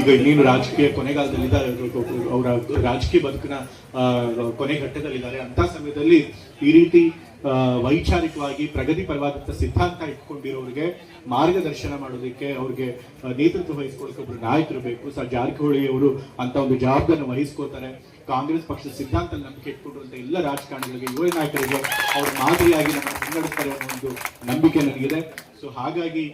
ಈಗ ಇನ್ನೇನು ರಾಜಕೀಯ ಕೊನೆಗಾಲದಲ್ಲಿದ್ದಾರೆ ಅವರ ರಾಜಕೀಯ ಬದುಕಿನ ಕೊನೆ ಘಟ್ಟದಲ್ಲಿದ್ದಾರೆ. ಅಂತ ಸಮಯದಲ್ಲಿ ಈ ರೀತಿ ವೈಚಾರಿಕವಾಗಿ ಪ್ರಗತಿ ಪರವಾದಂತ ಸಿದ್ಧಾಂತ ಇಟ್ಕೊಂಡಿರೋರಿಗೆ ಮಾರ್ಗದರ್ಶನ ಮಾಡೋದಕ್ಕೆ ಅವ್ರಿಗೆ ನೇತೃತ್ವ ವಹಿಸ್ಕೊಳ್ಳೋಕೆ ಒಬ್ರು ನಾಯಕರು ಬೇಕು. ಸರ್ ಜಾರಕಿಹೊಳಿ ಅವರು ಅಂತ ಒಂದು ಜವಾಬ್ದಾರಿ ವಹಿಸ್ಕೋತಾರೆ ಕಾಂಗ್ರೆಸ್ ಪಕ್ಷದ ಸಿದ್ಧಾಂತ ನಂಬಿಕೆ ಇಟ್ಕೊಂಡಿರುವಂತಹ ಎಲ್ಲ ರಾಜಕಾರಣಿಗಳಿಗೆ, ಯುವ ನಾಯಕರಿಗೆ ಅವ್ರ ಮಾದರಿಯಾಗಿ ನಮ್ಮ ಮುನ್ನಡೆಸ್ತಾರೆ ಅನ್ನೋ ಒಂದು ನಂಬಿಕೆ ನನಗಿದೆ. ಸೊ, ಹಾಗಾಗಿ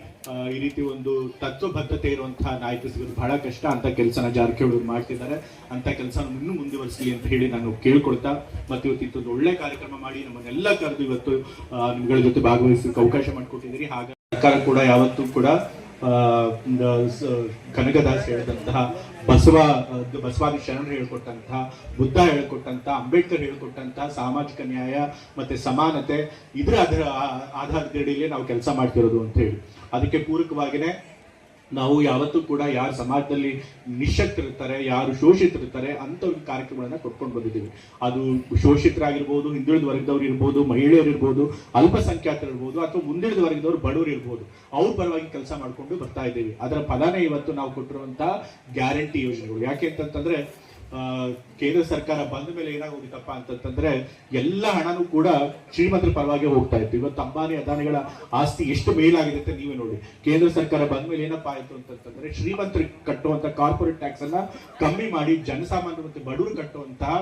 ಈ ರೀತಿ ಒಂದು ತತ್ವಬದ್ಧತೆ ಇರುವಂತಹ ನಾಯಕರು ಸಿಗೋದು ಬಹಳ ಕಷ್ಟ ಅಂತ ಕೆಲಸನ ಜಾರಕಿಹೊಳಿ ಮಾಡ್ತಿದ್ದಾರೆ. ಅಂತ ಕೆಲಸ ಇನ್ನೂ ಮುಂದುವರಿಸಲಿ ಅಂತ ಹೇಳಿ ನಾನು ಕೇಳ್ಕೊಳ್ತಾ ಮತ್ತೆ ಇವತ್ತಿತ್ತು ಒಳ್ಳೆ ಕಾರ್ಯಕ್ರಮ ಮಾಡಿ ನಮ್ಮನ್ನೆಲ್ಲ ಇವತ್ತು ನಿಮ್ಗಳ ಜೊತೆ ಭಾಗವಹಿಸಕ್ಕೆ ಅವಕಾಶ ಮಾಡಿಕೊಟ್ಟಿದ್ದೀರಿ. ಹಾಗಾಗಿ ಸರ್ಕಾರ ಕೂಡ ಯಾವತ್ತೂ ಕೂಡ ಕನಕದಾಸ್ ಹೇಳಿದಂತಹ ಬಸವ ಬಸವಾದಿ ಶರಣರು ಹೇಳ್ಕೊಟ್ಟಂತಹ, ಬುದ್ಧ ಹೇಳ್ಕೊಟ್ಟಂತಹ, ಅಂಬೇಡ್ಕರ್ ಹೇಳ್ಕೊಟ್ಟಂತಹ ಸಾಮಾಜಿಕ ನ್ಯಾಯ ಮತ್ತೆ ಸಮಾನತೆ ಇದರ ಅದರ ಆಧಾರದ ನಾವು ಕೆಲಸ ಮಾಡ್ತಿರೋದು ಅಂತ ಹೇಳಿ. ಅದಕ್ಕೆ ಪೂರಕವಾಗಿನೇ ನಾವು ಯಾವತ್ತೂ ಕೂಡ ಯಾರು ಸಮಾಜದಲ್ಲಿ ನಿಶಕ್ತರಿರ್ತಾರೆ ಯಾರು ಶೋಷಿತರಿರ್ತಾರೆ ಒಂದು ಕಾರ್ಯಕ್ರಮಗಳನ್ನ ಕೊಟ್ಕೊಂಡು ಬಂದಿದ್ದೀವಿ. ಅದು ಶೋಷಿತರಾಗಿರ್ಬೋದು, ಹಿಂದುಳಿದ ವರ್ಗದವ್ರು ಇರ್ಬೋದು ಮಹಿಳೆಯರು ಇರ್ಬೋದು, ಅಲ್ಪಸಂಖ್ಯಾತರು ಇರ್ಬೋದು, ಅಥವಾ ಮುಂದಿಳಿದ ವರ್ಗದವರು ಬಡವರು ಇರ್ಬೋದು, ಅವ್ರ ಪರವಾಗಿ ಕೆಲಸ ಮಾಡಿಕೊಂಡು ಬರ್ತಾ ಇದ್ದೀವಿ. ಅದರ ಫಲನೇ ಇವತ್ತು ನಾವು ಕೊಟ್ಟಿರುವಂತಹ ಗ್ಯಾರಂಟಿ ಯೋಜನೆಗಳು. ಯಾಕೆ ಅಂತಂತಂದ್ರೆ ಕೇಂದ್ರ ಸರ್ಕಾರ ಬಂದ ಮೇಲೆ ಏನಾಗೋಗಿತ್ತಪ್ಪ ಅಂತಂತಂದ್ರೆ ಎಲ್ಲ ಹಣನೂ ಕೂಡ ಶ್ರೀಮಂತರ ಪರವಾಗಿ ಹೋಗ್ತಾ ಇತ್ತು. ಇವತ್ತು ಅಂಬಾನಿ ಅದಾನಿಗಳ ಆಸ್ತಿ ಎಷ್ಟು ಮೇಲಾಗಿದೆ ಅಂತ ನೀವೇ ನೋಡಿ. ಕೇಂದ್ರ ಸರ್ಕಾರ ಬಂದ ಮೇಲೆ ಏನಪ್ಪಾ ಆಯ್ತು ಅಂತಂತಂದ್ರೆ ಶ್ರೀಮಂತರಿಗೆ ಕಟ್ಟುವಂತ ಕಾರ್ಪೊರೇಟ್ ಟ್ಯಾಕ್ಸ್ ಅನ್ನ ಕಮ್ಮಿ ಮಾಡಿ ಜನಸಾಮಾನ್ಯ ಮತ್ತು ಬಡವರು ಕಟ್ಟುವಂತಹ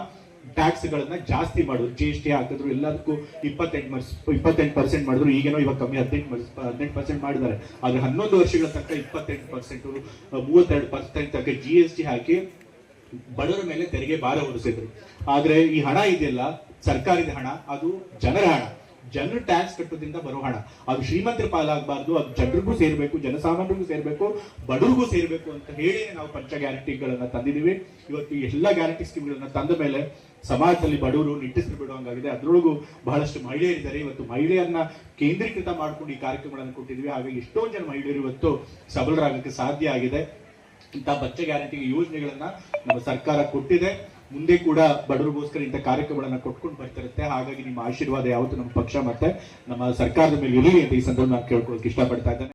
ಟ್ಯಾಕ್ಸ್ ಗಳನ್ನ ಜಾಸ್ತಿ ಮಾಡಿದ್ರು ಜಿ ಎಸ್ ಟಿ ಹಾಕಿದ್ರು ಎಲ್ಲದಕ್ಕೂ ಇಪ್ಪತ್ತೆಂಟು ಇಪ್ಪತ್ತೆಂಟು ಪರ್ಸೆಂಟ್ ಮಾಡಿದ್ರು. ಈಗೇನೋ ಇವಾಗ ಕಮ್ಮಿ ಹದಿನೆಂಟು ಹದಿನೆಂಟು ಪರ್ಸೆಂಟ್ ಮಾಡಿದ್ದಾರೆ. ಆದ್ರೆ ಹನ್ನೊಂದು ವರ್ಷಗಳ ತನಕ ಇಪ್ಪತ್ತೆಂಟು ಪರ್ಸೆಂಟ್ ಮೂವತ್ತೆರಡು ಪರ್ಸೆಂಟ್ ತನಕ ಜಿ ಎಸ್ ಟಿ ಹಾಕಿ ಬಡವರ ಮೇಲೆ ತೆರಿಗೆ ಭಾರ ಹೊರಿಸಿದ್ರು. ಆದ್ರೆ ಈ ಹಣ ಇದೆಯಲ್ಲ, ಸರ್ಕಾರದ ಹಣ, ಅದು ಜನರ ಹಣ. ಜನರು ಟ್ಯಾಕ್ಸ್ ಕಟ್ಟೋದ್ರಿಂದ ಬರೋ ಹಣ. ಅದು ಶ್ರೀಮಂತರ ಪಾಲಾಗಬಾರ್ದು, ಅದು ಜನರಿಗೂ ಸೇರ್ಬೇಕು, ಜನಸಾಮಾನ್ಯರಿಗೂ ಸೇರ್ಬೇಕು, ಬಡವರಿಗೂ ಸೇರ್ಬೇಕು ಅಂತ ಹೇಳಿ ನಾವು ಪಂಚ ಗ್ಯಾರಂಟಿಗಳನ್ನ ತಂದಿದೀವಿ ಇವತ್ತು ಎಲ್ಲ ಗ್ಯಾರಂಟಿ ಸ್ಕೀಮ್ಗಳನ್ನ ತಂದ ಮೇಲೆ ಸಮಾಜದಲ್ಲಿ ಬಡವರು ನಿಟ್ಟಿಸಿ ಬಿಡುವಂಗಾಗಿದೆ ಅದರೊಳಗೂ ಬಹಳಷ್ಟು ಮಹಿಳೆಯರಿದ್ದಾರೆ ಇವತ್ತು ಮಹಿಳೆಯರನ್ನ ಕೇಂದ್ರೀಕೃತ ಮಾಡ್ಕೊಂಡು ಈ ಕಾರ್ಯಕ್ರಮಗಳನ್ನು ಕೊಟ್ಟಿದ್ವಿ ಹಾಗಾಗಿ ಎಷ್ಟೊಂದು ಜನ ಮಹಿಳೆಯರು ಇವತ್ತು ಸಬಲರಾಗಕ್ಕೆ ಸಾಧ್ಯ ಆಗಿದೆ. ಇಂಥ ಬಚ್ಚೆ ಗ್ಯಾರಂಟಿ ಯೋಜನೆಗಳನ್ನ ನಮ್ಮ ಸರ್ಕಾರ ಕೊಟ್ಟಿದೆ. ಮುಂದೆ ಕೂಡ ಬಡವರಿಗೋಸ್ಕರ ಇಂಥ ಕಾರ್ಯಕ್ರಮಗಳನ್ನ ಕೊಟ್ಕೊಂಡು ಬರ್ತಿರುತ್ತೆ. ಹಾಗಾಗಿ ನಿಮ್ಮ ಆಶೀರ್ವಾದ ಯಾವತ್ತು ನಮ್ಮ ಪಕ್ಷ ಮತ್ತೆ ನಮ್ಮ ಸರ್ಕಾರದ ಮೇಲೆ ಇರಲಿ ಅಂತ ಈ ಸಂದರ್ಭ ನಾನು ಕೇಳ್ಕೊಳ್ಳೋಕೆ ಇಷ್ಟಪಡ್ತಾ ಇದ್ದೇನೆ.